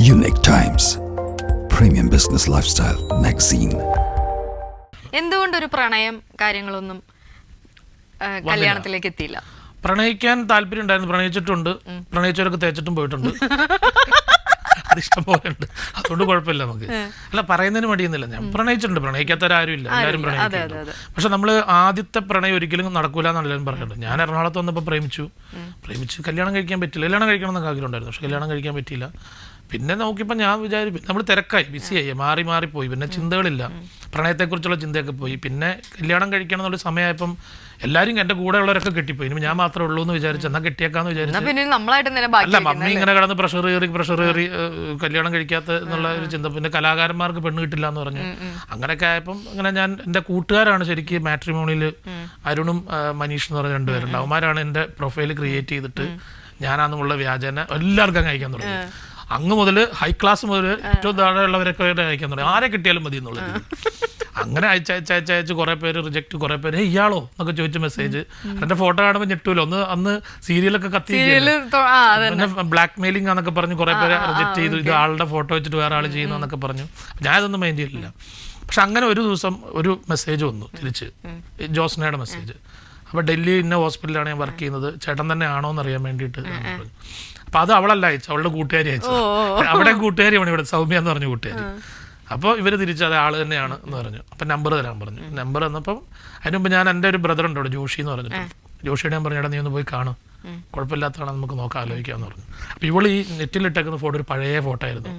Unique Times. Premium Business Lifestyle Magazine. എന്തുകൊണ്ടൊരു പ്രണയം കാര്യങ്ങളൊന്നും ആ, കല്യാണത്തിലേക്ക് എത്തിയില്ല? പ്രണയിക്കാൻ താല്പര്യം ഉണ്ടായിരുന്നു പ്രണയിച്ചിട്ടുണ്ട് പ്രണയിച്ചവരൊക്കെ തേച്ചിട്ടും പോയിട്ടുണ്ട്. അത് ഇഷ്ടം പോലെ ഉണ്ട് അതുകൊണ്ട് കുഴപ്പമില്ല നമുക്ക്. അല്ല പറയുന്നതിന് മടിയുന്നില്ല ഞാൻ പ്രണയിച്ചിട്ടുണ്ട്. പ്രണയിക്കാത്തവരാരും ഇല്ല. എല്ലാവരും അതെ, അതെ, പ്രണയിക്കുന്നുണ്ട് പക്ഷെ നമ്മൾ ആദ്യത്തെ പ്രണയം ഒരിക്കലും നടക്കൂല എന്നാണ് എല്ലാവരും പറയുന്നത്. ഞാൻ എറണാകുളത്ത് വന്നപ്പോൾ പ്രേമിച്ചു. പ്രേമിച്ചു കല്യാണം കഴിക്കാൻ പറ്റില്ല. കല്യാണം കഴിക്കണം എന്നൊക്കെ ആഗ്രഹം ഉണ്ടായിരുന്നു പക്ഷെ കല്യാണം കഴിക്കാൻ പറ്റിയില്ല. പിന്നെ നോക്കിയപ്പോൾ ഞാൻ വിചാരിച്ചു നമ്മൾ തിരക്കായി ബിസിയായി മാറി മാറി പോയി. പിന്നെ ചിന്തകളില്ല. പ്രണയത്തെക്കുറിച്ചുള്ള ചിന്തയൊക്കെ പോയി. പിന്നെ കല്യാണം കഴിക്കണം എന്നൊരു സമയമായപ്പം എല്ലാവരും എന്റെ കൂടെ ഉള്ളവരൊക്കെ കെട്ടിപ്പോയി. ഇനി ഞാൻ മാത്രമേ ഉള്ളൂ എന്ന് വിചാരിച്ചു. എന്നാൽ കെട്ടിയേക്കാന്ന് വിചാരിച്ചു അല്ല മമ്മി ഇങ്ങനെ കിടന്ന് പ്രഷർ കയറി പ്രഷർ കയറി കല്യാണം കഴിക്കാത്ത എന്നുള്ള ഒരു ചിന്ത. പിന്നെ കലാകാരന്മാർക്ക് പെണ്ണ് കിട്ടില്ല എന്ന് പറഞ്ഞു. അങ്ങനെയൊക്കെ ആയപ്പം അങ്ങനെ ഞാൻ എന്റെ കൂട്ടുകാരാണ് ശരിക്കും മാട്രിമോണിയിൽ അരുണും മനീഷ് എന്ന് പറഞ്ഞ രണ്ടുപേരുണ്ട്. അവന്മാരാണ് എന്റെ പ്രൊഫൈൽ ക്രിയേറ്റ് ചെയ്തിട്ട് ഞാനാണെന്നുള്ള വ്യാജന എല്ലാവർക്കും അങ്ങ് അയക്കാൻ തുടങ്ങി. അങ്ങ് മുതൽ ഹൈ ക്ലാസ് മുതൽ ഏറ്റവും താഴെയുള്ളവരൊക്കെ അയക്കാൻ തുടങ്ങി. ആരെ കിട്ടിയാലും മതി എന്നുള്ളത് അങ്ങനെ അയച്ച് അയച്ച് അയച്ച് അയച്ച് കുറെ പേര് റിജക്ട് കുറെ പേര് "ഏയ്, ഇയാളോ? എന്നൊക്കെ ചോദിച്ച മെസ്സേജ് എന്റെ ഫോട്ടോ കാണുമ്പോൾ ഞെട്ടൂല? ഒന്ന് അന്ന് സീരിയലൊക്കെ കത്തി പിന്നെ ബ്ലാക്ക് മെയിലിംഗ് എന്നൊക്കെ പറഞ്ഞ് കുറെ പേര് റിജക്ട് ചെയ്തു. ഇത് ആളുടെ ഫോട്ടോ വെച്ചിട്ട് വേറെ ആൾ ചെയ്യുന്നു എന്നൊക്കെ പറഞ്ഞു. ഞാൻ ഇതൊന്നും മൈൻഡ് ചെയ്തില്ല പക്ഷെ അങ്ങനെ ഒരു ദിവസം ഒരു മെസ്സേജ് വന്നു തിരിച്ച്. ജോസ്നയുടെ മെസ്സേജ് അപ്പോൾ ഡൽഹി ഇന്ന ഹോസ്പിറ്റലിലാണ് ഞാൻ വർക്ക് ചെയ്യുന്നത്. ചേട്ടൻ തന്നെ ആണോ എന്ന് അറിയാൻ വേണ്ടിയിട്ട് അപ്പൊ അത് അവളല്ല അയച്ചു അവളുടെ കൂട്ടുകാരി അയച്ചു അവിടെ കൂട്ടുകാരിയാണ് ഇവിടെ സൗമ്യ എന്ന് പറഞ്ഞ കൂട്ടുകാരി. അപ്പോൾ ഇവർ തിരിച്ച് അത് ആൾ തന്നെയാണ് എന്ന് പറഞ്ഞു. അപ്പം നമ്പർ തരാൻ പറഞ്ഞു. നമ്പർ തന്നപ്പം അതിന് മുമ്പ് ഞാൻ എന്റെ ഒരു ബ്രദർ ഉണ്ട് അവിടെ ജോഷി എന്ന് പറഞ്ഞിട്ട്. ജോഷിയുടെ ഞാൻ പറഞ്ഞു "എടാ, നീ ഒന്ന് പോയി കാണും. കുഴപ്പമില്ലാത്തതാണ് നമുക്ക് നോക്കാം ആലോചിക്കാമെന്ന് പറഞ്ഞു. അപ്പോൾ ഇവൾ ഈ നെറ്റിൽ നെറ്റിലിട്ടേക്കുന്ന ഫോട്ടോ ഒരു പഴയ ഫോട്ടോ ആയിരുന്നു.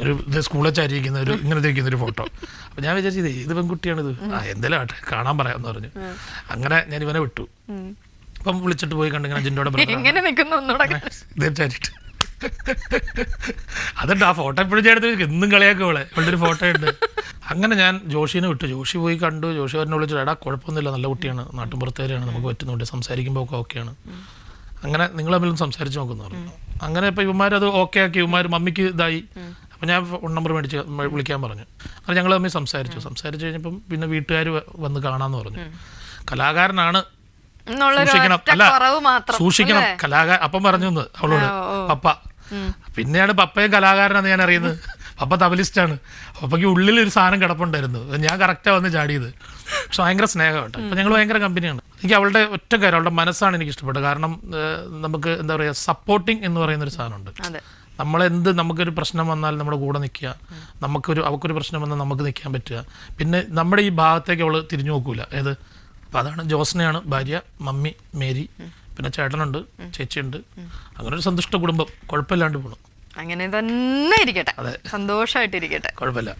ഒരു ഇത് സ്കൂളിൽ ചാരിയിരിക്കുന്ന ഒരു ഇങ്ങനെ ഇരിക്കുന്ന ഒരു ഫോട്ടോ അപ്പോൾ ഞാൻ വിചാരിച്ചത് ഇത് ഇത് പെൺകുട്ടിയാണിത്. ആ എന്തെങ്കിലും ആട്ടെ കാണാൻ പറയാമെന്ന് പറഞ്ഞു. അങ്ങനെ ഞാൻ ഇവനെ വിട്ടു. അപ്പം വിളിച്ചിട്ട് പോയി കണ്ടിങ്ങനെ ജിൻഡോടെ എങ്ങനെ നിൽക്കുന്നു ഒന്നുകൂടെ? തീർച്ചയായിട്ടും. അതുണ്ട് ആ ഫോട്ടോ എപ്പോഴും ചേർത്ത് എന്നും കളിയാക്കും ഇവിടെ അവളുടെ ഒരു ഫോട്ടോ ഉണ്ട്. അങ്ങനെ ഞാൻ ജോഷിനെ വിട്ടു. ജോഷി പോയി കണ്ടു. ജോഷി എന്നെ വിളിച്ചു എടാ കുഴപ്പമൊന്നുമില്ല. നല്ല കുട്ടിയാണ്. നാട്ടുമ്പുറത്തേരാണ് നമുക്ക് പറ്റുന്നുണ്ട്. സംസാരിക്കുമ്പോൾ ഒക്കെ ഓക്കെയാണ്. അങ്ങനെ നിങ്ങൾ തമ്മിലും സംസാരിച്ച് നോക്കുന്നു പറഞ്ഞു. അങ്ങനെ ഇപ്പം ഇവന്മാർ അത് ഓക്കെ ആക്കി. ഇവന്മാർ മമ്മിക്ക് ഇതായി. അപ്പം ഞാൻ ഫോൺ നമ്പർ മേടിച്ച് വിളിക്കാൻ പറഞ്ഞു. അങ്ങനെ ഞങ്ങൾ തമ്മിൽ സംസാരിച്ചു. സംസാരിച്ച് കഴിഞ്ഞപ്പം പിന്നെ വീട്ടുകാർ വന്ന് കാണാമെന്ന് പറഞ്ഞു. കലാകാരനാണ് സൂക്ഷിക്കണം. അല്ല? കലാകാരൻ അപ്പം പറഞ്ഞു അവളോട്. പപ്പ. പിന്നെയാണ് പപ്പയും കലാകാരനാണെന്ന് ഞാൻ അറിയുന്നത്. പപ്പ തബലിസ്റ്റാണ്. പപ്പയ്ക്ക് ഉള്ളിൽ ഒരു സാധനം കിടപ്പുണ്ടായിരുന്നു. ഞാൻ കറക്റ്റാ വന്ന് ചാടിയത്. പക്ഷെ ഭയങ്കര സ്നേഹം കേട്ടോ. അപ്പൊ ഞങ്ങൾ ഭയങ്കര കമ്പനിയാണ് എനിക്ക് അവളുടെ ഒറ്റ കാര്യം അവളുടെ മനസ്സാണ് എനിക്ക് ഇഷ്ടപ്പെട്ടത്. കാരണം നമുക്ക് എന്താ പറയുക സപ്പോർട്ടിങ് എന്ന് പറയുന്ന ഒരു സാധനമുണ്ട് നമ്മളെന്ത് നമുക്കൊരു പ്രശ്നം വന്നാൽ നമ്മുടെ കൂടെ നിൽക്കുക. നമുക്കൊരു അവൾക്കൊരു പ്രശ്നം വന്നാൽ നമുക്ക് നിൽക്കാൻ പറ്റുക. പിന്നെ നമ്മുടെ ഈ ഭാഗത്തേക്ക് അവൾ തിരിഞ്ഞു നോക്കൂല. ഏത്? അപ്പം അതാണ് ജോസ്നയാണ് ഭാര്യ മമ്മി മേരി പിന്നെ ചേട്ടനുണ്ട് ചേച്ചിയുണ്ട്. അങ്ങനെ ഒരു സന്തുഷ്ട കുടുംബം. കുഴപ്പമില്ലാണ്ട് പോണു. അങ്ങനെ തന്നെ ഇരിക്കട്ടെ. സന്തോഷമായിട്ടിരിക്കട്ടെ കുഴപ്പമില്ല.